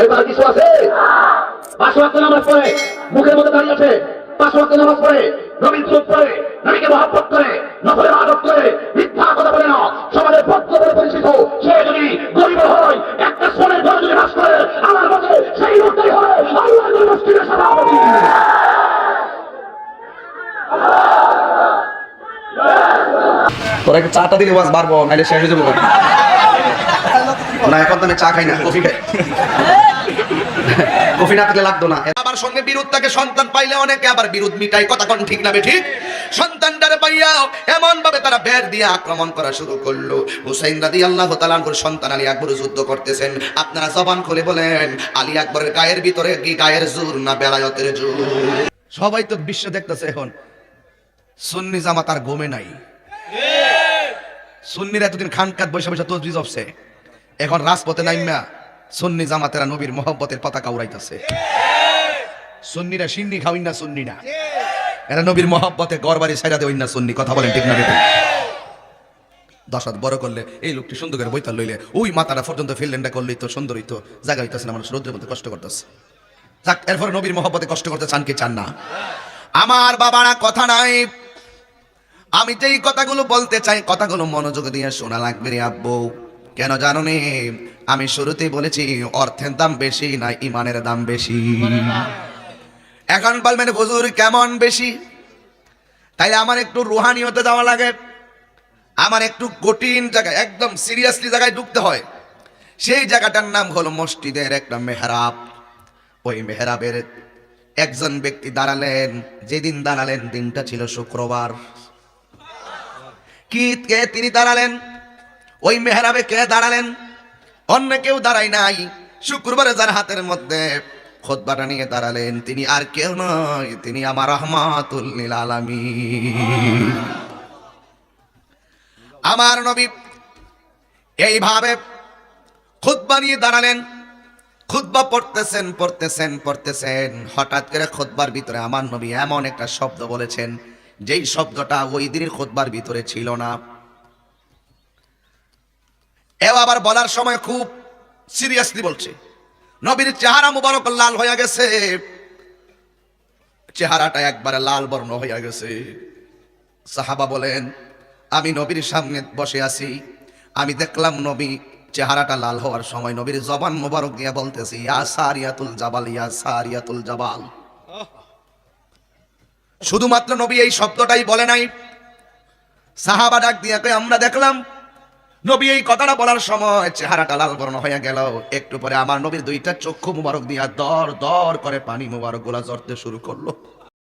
এরপর কিছু আছে? পাঁচ ওয়াক্ত নামাজ পড়ে মুখের মধ্যে দাঁড়িয়ে আছে। পাঁচ ওয়াক্ত নামাজ পড়ে নবীন চোখ পড়ে নবীকে মহাব্বত করে নফলের আদব করে মিথ্যা কথা বলে না। সমাজের বলে পরিচিত সে যদি গরিব হয় একটা সোনের ঘরে যদি বাস করে আমার মতে সেই লোকটাই হবে আল্লাহ মসজিদের সভাপতি তোরা একটু চাটা দিলে বাস বাড়বো নাইলে শেষ হয়ে যাব। না এখন তো আমি চা খাই না। কফি খাই। কফি না থাকলে লাগতো না। আবার সঙ্গে বিরোধ সন্তান পাইলে অনেকে আবার বিরোধ মিটাই কথা কোন ঠিক ঠিক? এমন ভাবে তারা বের দিয়ে আক্রমণ করা শুরু করল। হুসাইন রাদি আল্লাহ তালানপুর সন্তান আলী আকবর যুদ্ধ করতেছেন। আপনারা জবান খুলে বলেন, আলী আকবরের গায়ের ভিতরে কি গায়ের জোর না বেলায়তের জোর? সবাই তো বিশ্ব দেখতেছে এখন, সুন্নি জামাত আর গোমে নাই। সুন্নির এতদিন খান খানকাত বৈশা বৈশা তসবি জপছে এখন রাজপথে নাইমা সুন্নি জামাতেরা নবীর মহব্বতের পতাকা উড়াইতেছে। সুন্নিরা সিন্নি খাওয়াই না সুন্নিরা এরা নবীর মহব্বতে গড়বাড়ি সাইরা দেওয়াই না সুন্নি, কথা বলেন ঠিক না বেটা? দশ হাত বড় করলে, এই লোকটি সুন্দর করে বইতাল লইলে, ওই মাথাটা পর্যন্ত ফিল্ডেনটা করলেই তো সুন্দর হইতো। জায়গা হইতেছে না, মানুষ রৌদ্রের মধ্যে কষ্ট করতেছে। যাক, এরপরে নবীর মহব্বতে কষ্ট করতে চান কি চান না? আমার বাবারা কথা নাই। আমি যেই কথাগুলো বলতে চাই, কথাগুলো মনোযোগ দিয়ে শোনা লাগবে রে আব্বু। কেন জানো নে? আমি শুরুতেই বলেছি, অর্থের দাম বেশি, না ইমানের দাম বেশি। এখন বলবেন, হুজুর, কেমন বেশি? তাইলে আমার একটু রুহানি হতে যাওয়া লাগে। আমার একটু কঠিন জায়গায়, একদম সিরিয়াসলি জায়গায় ঢুকতে হয়। সেই জায়গাটার নাম হলো মসজিদের একটা মেহরাব। ওই মেহরাবের একজন ব্যক্তি দাঁড়ালেন। যেদিন দাঁড়ালেন, দিনটা ছিল শুক্রবার। কি, কে তিনি দাঁড়ালেন? ওই মেহরাবে কে দাঁড়ালেন? অন্য কেউ দাঁড়ায় নাই। শুক্রবারে যার হাতের মধ্যে খোদবাটা নিয়ে দাঁড়ালেন, তিনি আর কেউ নয়, তিনি আমার রহমাতুল্লিল আলামী আমার নবী এইভাবে খুতবা নিয়ে দাঁড়ালেন খুতবা পড়তেছেন পড়তেছেন পড়তেছেন। হঠাৎ করে খুতবার ভিতরে আমার নবী এমন একটা শব্দ বলেছেন, যেই শব্দটা ওই দিনের খুতবার ভিতরে ছিল না। এও আবার বলার সময় খুব সিরিয়াসলি বলছে। নবীর চেহারা মুবারক লাল হয়ে গেছে। চেহারাটা একবারে লাল বর্ণ হয়ে গেছে। সাহাবা বলেন, আমি নবীর সামনে বসে আছি। আমি দেখলাম নবী চেহারাটা লাল হওয়ার সময় নবীর জবান মোবারক দিয়ে বলতেছি, ইয়া সারিয়াতুল জাবাল, ইয়া সারিয়াতুল জাবাল। শুধুমাত্র নবী এই শব্দটাই বলে নাই। সাহাবা ডাক দিয়ে আমরা দেখলাম নবী, এই কথাটা বলার সময় চেহারাটা লাল বর্ণ হয়ে গেল। একটু পরে আমার নবীর দুইটা চক্ষু মুবারক দিয়া দর দর করে পানি মুবারক গোলা জড়তে শুরু করল।